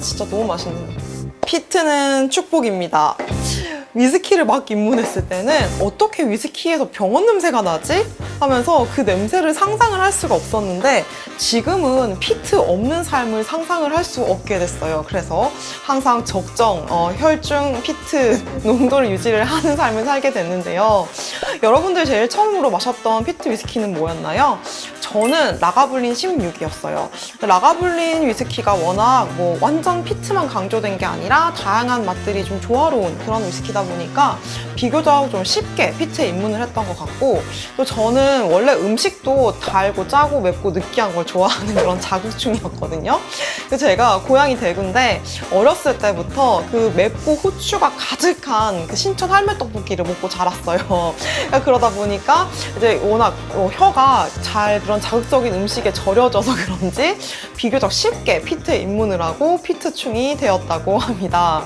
진짜 너무 맛있는. 피트는 축복입니다. 위스키를 막 입문했을 때는 어떻게 위스키에서 병원 냄새가 나지? 하면서 그 냄새를 상상을 할 수가 없었는데 지금은 피트 없는 삶을 상상을 할 수 없게 됐어요. 그래서 항상 적정 어, 혈중 피트 농도를 유지를 하는 삶을 살게 됐는데요. 여러분들 제일 처음으로 마셨던 피트 위스키는 뭐였나요? 저는 라가블린 16이었어요. 라가블린 위스키가 워낙 뭐 완전 피트만 강조된 게 아니라 다양한 맛들이 좀 조화로운 그런 위스키다 보니까 비교적 좀 쉽게 피트에 입문을 했던 것 같고 또 저는 원래 음식도 달고 짜고 맵고 느끼한 걸 좋아하는 그런 자극충이었거든요. 제가 고향이 대구인데 어렸을 때부터 그 맵고 후추가 가득한 그 신천 할매 떡볶이를 먹고 자랐어요. 그러다 보니까 이제 워낙 어, 혀가 잘 그런 자극적인 음식에 절여져서 그런지 비교적 쉽게 피트에 입문을 하고 피트충이 되었다고 합니다.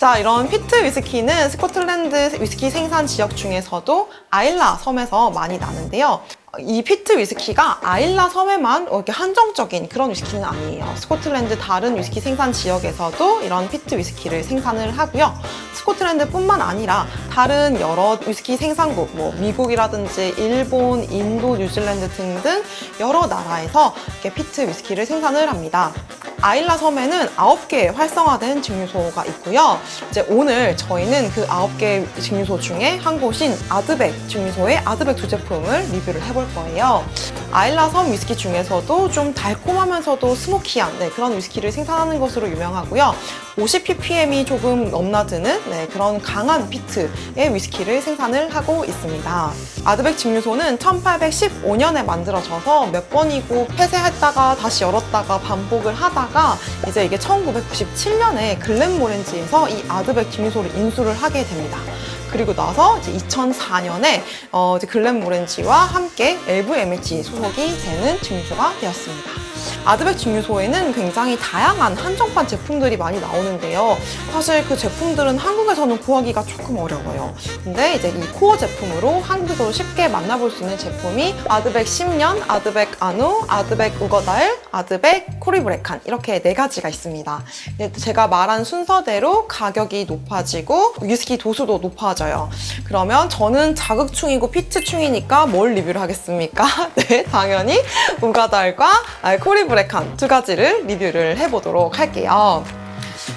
자, 이런 피트 위스키는 스코틀랜드 위스키 생산 지역 중에서도 아일라 섬에서 많이 나는데요. 이 피트 위스키가 아일라 섬에만 이렇게 한정적인 그런 위스키는 아니에요. 스코틀랜드 다른 위스키 생산 지역에서도 이런 피트 위스키를 생산을 하고요. 스코틀랜드뿐만 아니라 다른 여러 위스키 생산국, 뭐 미국이라든지 일본, 인도, 뉴질랜드 등등 여러 나라에서 이렇게 피트 위스키를 생산을 합니다. 아일라 섬에는 9개의 활성화된 증류소가 있고요. 이제 오늘 저희는 그 9개 증류소 중에 한 곳인 아드백 증류소의 아드백 두 제품을 리뷰를 해볼 거예요. 아일라 섬 위스키 중에서도 좀 달콤하면서도 스모키한 네, 그런 위스키를 생산하는 것으로 유명하고요. 50ppm이 조금 넘나드는 네, 그런 강한 피트의 위스키를 생산을 하고 있습니다. 아드백 증류소는 1815년에 만들어져서 몇 번이고 폐쇄했다가 다시 열었다가 반복을 하다가 이제 이게 1997년에 글렌모렌지에서 이 아드백 증류소를 인수를 하게 됩니다. 그리고 나서 이제 2004년에 어, 이제 글렌모렌지와 함께 LVMH 소속이 되는 증류소가 되었습니다. 아드백 증류소에는 굉장히 다양한 한정판 제품들이 많이 나오는데요. 사실 그 제품들은 한국에서는 구하기가 조금 어려워요. 근데 이제 이 코어 제품으로 한국에서 쉽게 만나볼 수 있는 제품이 아드백 10년, 아드백 아누, 아드백 우거달, 아드백 코리브레칸 이렇게 네 가지가 있습니다. 제가 말한 순서대로 가격이 높아지고 위스키 도수도 높아져요. 그러면 저는 자극충이고 피트충이니까 뭘 리뷰를 하겠습니까? 네, 당연히 우가달과 아, 코리 브레칸 두 가지를 리뷰를 해보도록 할게요.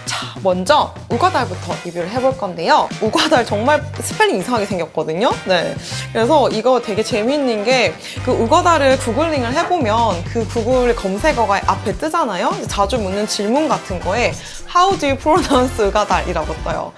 자, 먼저 우가달부터 리뷰를 해볼 건데요. 우가달 정말 스펠링 이상하게 생겼거든요. 네. 그래서 이거 되게 재밌는 게 그 우가달을 구글링을 해보면 그 구글 검색어가 앞에 뜨잖아요. 자주 묻는 질문 같은 거에 How do you pronounce 우가달이라고 떠요.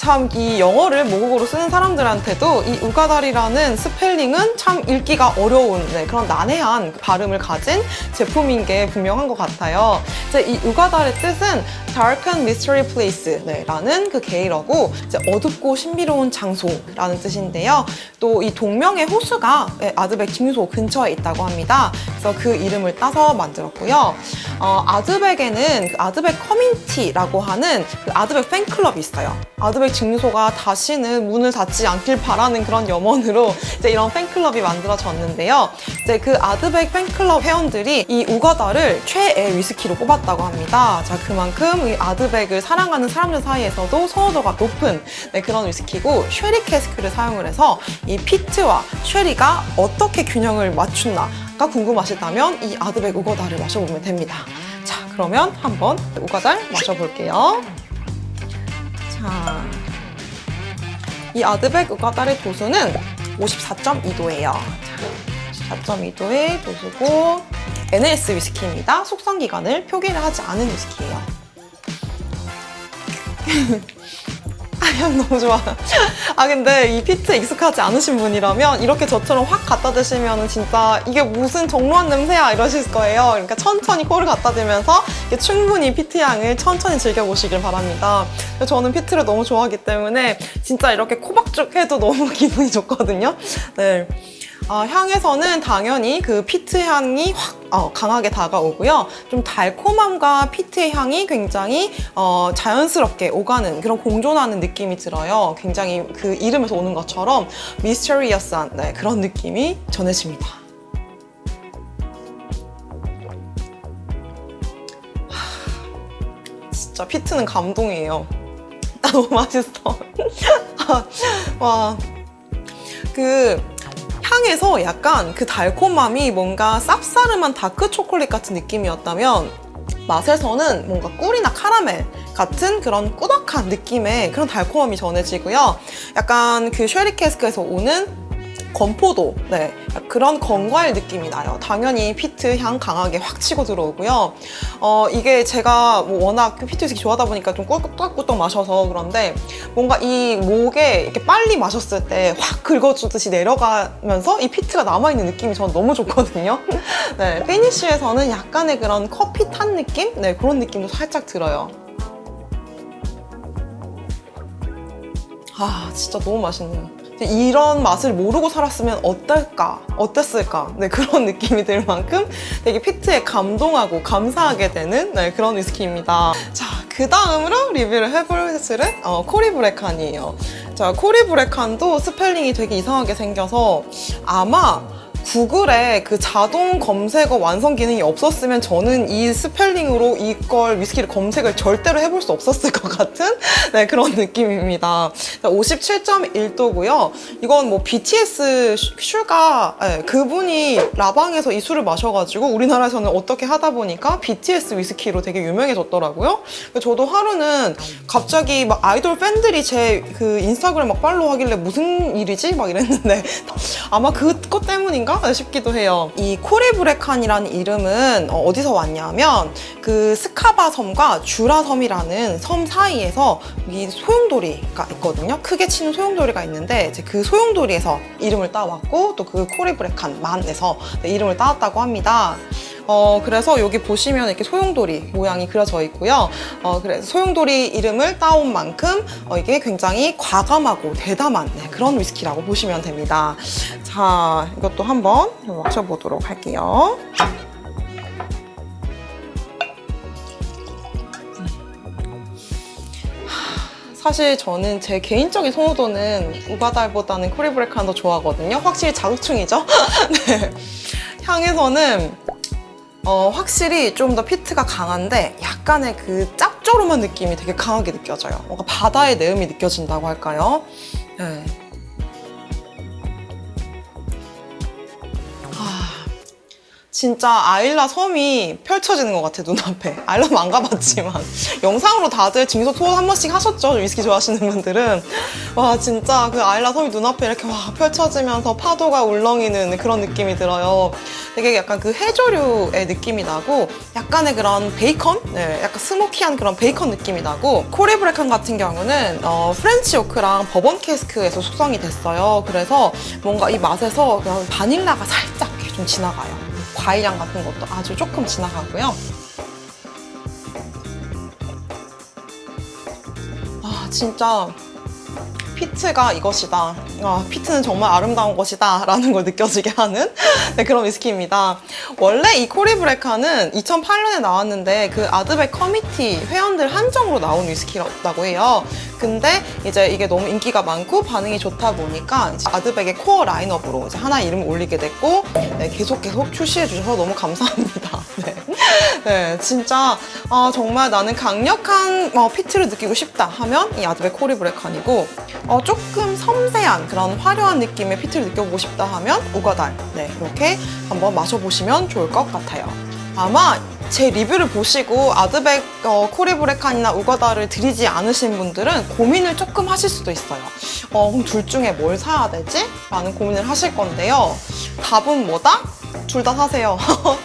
참 이 영어를 모국어로 쓰는 사람들한테도 이 우가달이라는 스펠링은 참 읽기가 어려운 네, 그런 난해한 발음을 가진 제품인 게 분명한 것 같아요. 이제 이 우가달의 뜻은 Dark and Mystery Place 네, 라는 그 게일어고 이제 어둡고 신비로운 장소라는 뜻인데요. 또 이 동명의 호수가 네, 아드백 증류소 근처에 있다고 합니다. 그래서 그 이름을 따서 만들었고요. 어, 아드백에는 그 아드백 커뮤니티라고 하는 그 아드백 팬클럽이 있어요. 아드백 증류소가 다시는 문을 닫지 않길 바라는 그런 염원으로 이제 이런 팬클럽이 만들어졌는데요. 이제 그 아드백 팬클럽 회원들이 이 우가다를 최애 위스키로 뽑았다고 합니다. 자, 그만큼 이 아드백을 사랑하는 사람들 사이에서도 선호도가 높은 네, 그런 위스키고 쉐리 캐스크를 사용을 해서 이 피트와 쉐리가 어떻게 균형을 맞춘나가 궁금하시다면 이 아드백 우거다를 마셔보면 됩니다. 자, 그러면 한번 우거달 마셔볼게요. 자, 이 아드백 우가달의 도수는 54.2도예요. 자, 4.2도의 도수고 NS 위스키입니다. 숙성 기간을 표기를 하지 않은 위스키예요. 아, 향 너무 좋아. 아, 근데 이 피트에 익숙하지 않으신 분이라면 이렇게 저처럼 확 갖다 드시면 진짜 이게 무슨 정로한 냄새야 이러실 거예요. 그러니까 천천히 코를 갖다 대면서 충분히 피트 향을 천천히 즐겨보시길 바랍니다. 저는 피트를 너무 좋아하기 때문에 진짜 이렇게 코박죽 해도 너무 기분이 좋거든요. 네. 아, 향에서는 당연히 그 피트 향이 확 어, 강하게 다가오고요. 좀 달콤함과 피트의 향이 굉장히 어, 자연스럽게 오가는 그런 공존하는 느낌이 들어요. 굉장히 그 이름에서 오는 것처럼 미스터리어스한 네, 그런 느낌이 전해집니다. 하, 진짜 피트는 감동이에요. 아, 너무 맛있어. 와. 그 향에서 약간 그 달콤함이 뭔가 쌉싸름한 다크 초콜릿 같은 느낌이었다면 맛에서는 뭔가 꿀이나 카라멜 같은 그런 꾸덕한 느낌의 그런 달콤함이 전해지고요. 약간 그 쉐리 캐스크에서 오는 건포도, 네. 그런 건과일 느낌이 나요. 당연히 피트 향 강하게 확 치고 들어오고요. 어, 이게 제가 뭐 워낙 피트 위스키 좋아하다 보니까 좀 꿀꺽꿀꺽 마셔서 그런데 뭔가 이 목에 이렇게 빨리 마셨을 때 확 긁어주듯이 내려가면서 이 피트가 남아있는 느낌이 저는 너무 좋거든요. 네. 피니쉬에서는 약간의 그런 커피 탄 느낌? 네. 그런 느낌도 살짝 들어요. 아, 진짜 너무 맛있네요. 이런 맛을 모르고 살았으면 어떨까? 어땠을까? 네, 그런 느낌이 들 만큼 되게 피트에 감동하고 감사하게 되는 네, 그런 위스키입니다. 자, 그 다음으로 리뷰를 해볼 휘슬은 어, 코리 브레칸이에요. 자, 코리 브레칸도 스펠링이 되게 이상하게 생겨서 아마 구글에 그 자동 검색어 완성 기능이 없었으면 저는 이 스펠링으로 이걸 위스키를 검색을 절대로 해볼 수 없었을 것 같은 네, 그런 느낌입니다. 57.1도고요. 이건 뭐 BTS 슈가 네, 그분이 라방에서 이 술을 마셔가지고 우리나라에서는 어떻게 하다 보니까 BTS 위스키로 되게 유명해졌더라고요. 저도 하루는 갑자기 막 아이돌 팬들이 제 그 인스타그램 막 팔로우 하길래 무슨 일이지? 막 이랬는데 아마 그것 때문인가 싶기도 해요. 이 코리브레칸이라는 이름은 어, 어디서 왔냐면 그 스카바 섬과 주라 섬이라는 섬 사이에서 이 소용돌이가 있거든요. 크게 치는 소용돌이가 있는데 이제 그 소용돌이에서 이름을 따왔고 또 그 코리브레칸만에서 네, 이름을 따왔다고 합니다. 어, 그래서 여기 보시면 이렇게 소용돌이 모양이 그려져 있고요. 어, 그래서 소용돌이 이름을 따온 만큼 어, 이게 굉장히 과감하고 대담한 네, 그런 위스키라고 보시면 됩니다. 자, 이것도 한번 마셔보도록 할게요. 사실 저는 제 개인적인 선호도는 우바달보다는 코리브레칸 더 좋아하거든요. 확실히 자극충이죠? 네. 향에서는 어, 확실히 좀 더 피트가 강한데 약간의 그 짭조름한 느낌이 되게 강하게 느껴져요. 뭔가 바다의 내음이 느껴진다고 할까요? 네. 진짜 아일라 섬이 펼쳐지는 것 같아 눈앞에. 아일라는 안 가봤지만. 영상으로 다들 징소 투어 한 번씩 하셨죠? 위스키 좋아하시는 분들은. 와 진짜 그 아일라 섬이 눈앞에 이렇게 와 펼쳐지면서 파도가 울렁이는 그런 느낌이 들어요. 되게 약간 그 해조류의 느낌이 나고 약간의 그런 베이컨? 네, 약간 스모키한 그런 베이컨 느낌이 나고 코리브레칸 같은 경우는 어, 프렌치 오크랑 버번 캐스크에서 숙성이 됐어요. 그래서 뭔가 이 맛에서 그냥 바닐라가 살짝 좀 지나가요 과일향 같은 것도 아주 조금 지나가고요. 아, 진짜 피트가 이것이다. 아, 피트는 정말 아름다운 것이다. 라는 걸 느껴지게 하는 네, 그런 위스키입니다. 원래 이 코리브레카는 2008년에 나왔는데 그 아드백 커미티 회원들 한정으로 나온 위스키라고 해요. 근데 이제 이게 너무 인기가 많고 반응이 좋다 보니까 아드백의 코어 라인업으로 이제 하나 이름을 올리게 됐고 네, 계속 계속 출시해 주셔서 너무 감사합니다. 네, 네 진짜 아, 정말 나는 강력한 어, 피트를 느끼고 싶다 하면 이 아드백 코리브레칸이고 어, 조금 섬세한 그런 화려한 느낌의 피트를 느껴보고 싶다 하면 우가달 네, 이렇게 한번 마셔보시면 좋을 것 같아요. 아마 제 리뷰를 보시고 아드백 어, 코리브레칸이나 우가다를 드리지 않으신 분들은 고민을 조금 하실 수도 있어요. 어, 그럼 둘 중에 뭘 사야 되지? 라는 고민을 하실 건데요. 답은 뭐다? 둘 다 사세요.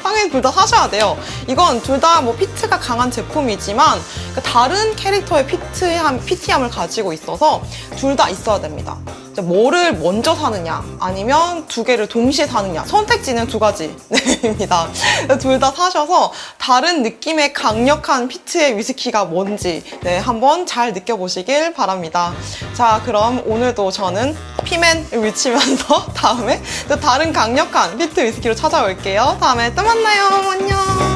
당연히 둘 다 사셔야 돼요. 이건 둘 다 뭐 피트가 강한 제품이지만 그 다른 캐릭터의 피트함, 피티함을 가지고 있어서 둘 다 있어야 됩니다. 뭐를 먼저 사느냐 아니면 두 개를 동시에 사느냐 선택지는 두 가지입니다. 둘 다 사셔서 다른 느낌의 강력한 피트의 위스키가 뭔지 네, 한번 잘 느껴보시길 바랍니다. 자 그럼 오늘도 저는 피맨을 외치면서 다음에 또 다른 강력한 피트 위스키로 찾아올게요. 다음에 또 만나요. 안녕.